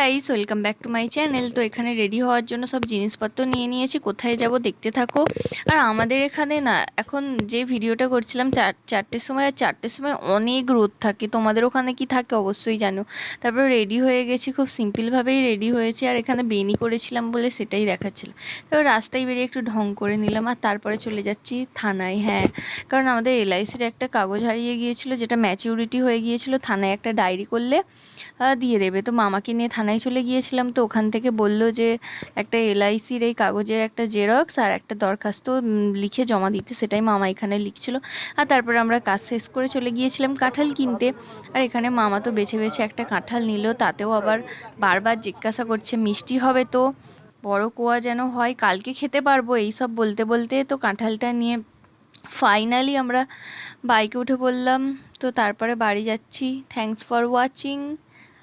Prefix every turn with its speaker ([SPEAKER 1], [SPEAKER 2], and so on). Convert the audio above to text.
[SPEAKER 1] Guys welcome back to my channel তো এখানে ready হওয়ার জন্য সব জিনিসপত্র নিয়ে নিয়েছি। কোথায় যাব দেখতে থাকো। আর আমাদের এখানে না, এখন যে ভিডিওটা করছিলাম, চার, চারটের সময়, আর চারটের সময় অনেক রোদ থাকে। তোমাদের ওখানে কি থাকে অবশ্যই জানো। তারপর রেডি হয়ে গেছি, খুব সিম্পলভাবেই রেডি হয়েছি। আর এখানে বেনি করেছিলাম বলে সেটাই দেখাচ্ছিল। তারপর রাস্তায় বেরিয়ে একটু ঢং করে নিলাম, আর তারপরে চলে যাচ্ছি থানায়। হ্যাঁ কারণ আমাদের এলআইসির একটা কাগজ হারিয়ে গিয়েছিল, যেটা ম্যাচিউরিটি হয়ে গিয়েছিল, থানায় একটা ডায়েরি করলে দিয়ে দেবে। তো মামাকে নিয়ে থানায় চলে গিয়েছিলাম তো ওখান থেকে বলল যে একটা এলআইসির এই কাগজের একটা জেরক্স আর একটা দরখাস্ত লিখে জমা দিতে। সেটাই মামা এখানে লিখছিল। আর তারপরে আমরা কাজ শেষ করে চলে গিয়েছিলাম কাঁঠাল কিনতে। আর এখানে মামা তো বেছে বেছে একটা কাঁঠাল নিল। তাতেও আবার বারবার জিজ্ঞাসা করছে, মিষ্টি হবে তো? বড় কোয়া যেন হয়? কালকে খেতে পারব? এই সব বলতে বলতে তো কাঁঠালটা নিয়ে ফাইনালি আমরা বাইকে উঠে পড়লাম তো তারপরে বাড়ি যাচ্ছি। Thanks for watching.